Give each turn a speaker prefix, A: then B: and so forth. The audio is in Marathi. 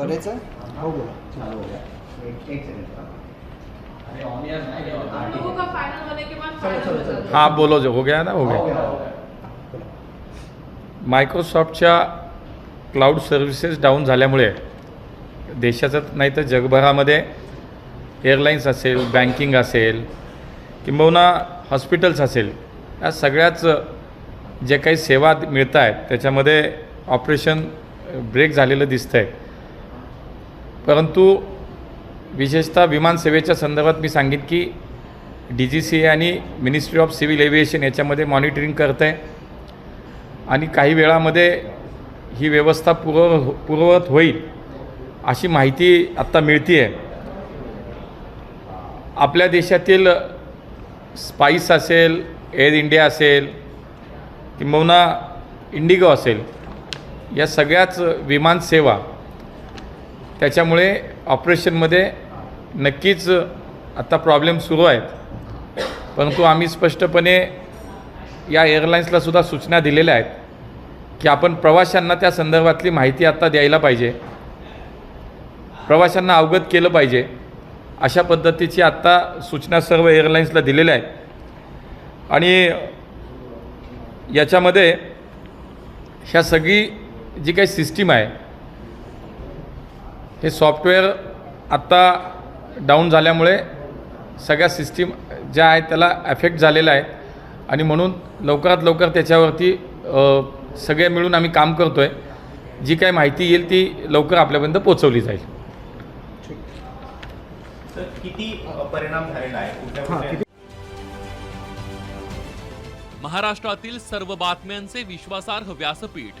A: करायचं?
B: हो बोला.
C: चालू हो
D: हाँ बोलो जो हो गया ना हो गया. मायक्रोसॉफ्टच्या क्लाउड सर्व्हिसेस डाऊन झाल्यामुळे देशाचं नाही तर जगभरामध्ये एअरलाईन्स असेल बँकिंग असेल किंबहुना हॉस्पिटल्स असेल या सगळ्याच जे काही सेवा मिळत आहेत त्याच्यामध्ये ऑपरेशन ब्रेक झालेलं दिसतं आहे परंतु विशेषतः विमानसेवेच्या संदर्भात मी सांगेन की डी जी सी ए आणि मिनिस्ट्री ऑफ सिव्हिल एव्हिएशन याच्यामध्ये मॉनिटरिंग करत आहे आणि काही वेळामध्ये ही व्यवस्था पूर्व पूर्ववत होईल अशी माहिती आत्ता मिळते आहे आपल्या देशातील स्पाईस असेल एअर इंडिया असेल किंबहुना इंडिगो असेल या सगळ्याच विमानसेवा त्याच्यामुळे ऑपरेशनमध्ये नक्कीच आता प्रॉब्लेम सुरू आहेत. परंतु आम्ही स्पष्टपणे या एअरलाईन्सला सुद्धा सूचना दिलेल्या आहेत की आपण प्रवाशांना त्या संदर्भातली माहिती आत्ता द्यायला पाहिजे. प्रवाशांना अवगत केलं पाहिजे. अशा पद्धतीची आत्ता सूचना सर्व एअरलाईन्सला दिलेल्या आहेत. आणि याच्यामध्ये ह्या सगळी जी काही सिस्टीम आहे हे सॉफ्टवेअर आत्ता डाऊन झाल्यामुळे सगळ्या सिस्टीम ज्या आहेत त्याला अफेक्ट झालेला आहे आणि म्हणून लवकरात लवकर त्याच्यावरती सगळे मिळून आम्ही काम करतो आहे जी काही माहिती येईल ती लवकर आपल्यापर्यंत पोचवली जाईल.
E: किती परिणाम झालेला आहे?
F: महाराष्ट्रातील सर्व बातम्यांचे विश्वासार्ह व्यासपीठ.